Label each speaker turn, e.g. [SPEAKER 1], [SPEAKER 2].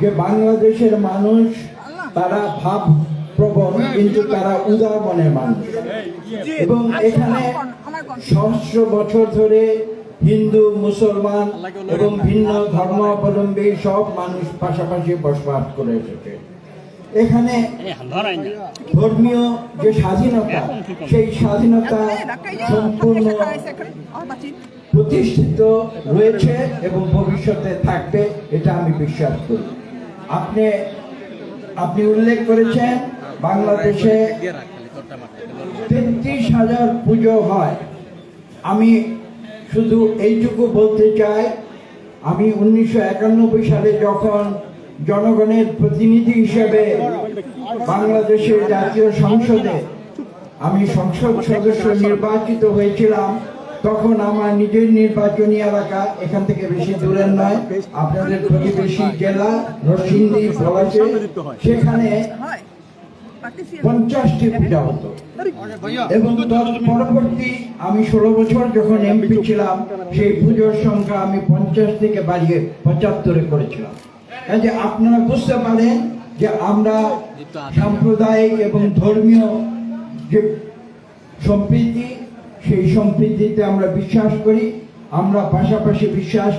[SPEAKER 1] যে বাংলাদেশের মানুষ তারা ভাব প্রবণ কিন্তু তারা উদার মনের মানুষ এবং এখানে সহস্র বছর ধরে হিন্দু মুসলমান এবং ভিন্ন ধর্মাবলম্বী সব মানুষ পাশাপাশি বসবাস করে এসেছে এখানে ধর্মীয় যে স্বাধীনতা সেই স্বাধীনতা সম্পূর্ণ প্রতিষ্ঠিত রয়েছে এবং ভবিষ্যতে থাকবে এটা আমি বিশ্বাস করি আপনি আপনি উল্লেখ করেছেন বাংলাদেশে তেত্রিশ হাজার পুজো হয়। আমি শুধু এইটুকু বলতে চাই, আমি উনিশশো একানব্বই সালে যখন জনগণের প্রতিনিধি হিসেবে বাংলাদেশের জাতীয় সংসদে আমি সংসদ সদস্য নির্বাচিত হয়েছিলাম তখন আমার নিজের নির্বাচনী এলাকা এখান থেকে বেশি দূরের নয়। আপনাদের প্রতিবেশী জেলা নরসিংদী সেখানে পঞ্চাশটি পূজা হতো। এবং পরবর্তী আমি ষোলো বছর যখন এমপি ছিলাম, সেই পুজোর সংখ্যা আমি পঞ্চাশ থেকে বাড়িয়ে পঁচাত্তরে করেছিলাম। কাজে আপনারা বুঝতে পারেন যে আমরা সাম্প্রদায়িক এবং ধর্মীয় যে সম্প্রীতি সেই সম্প্রীতিতে আমরা বিশ্বাস করি আমরা পাশাপাশি বিশ্বাস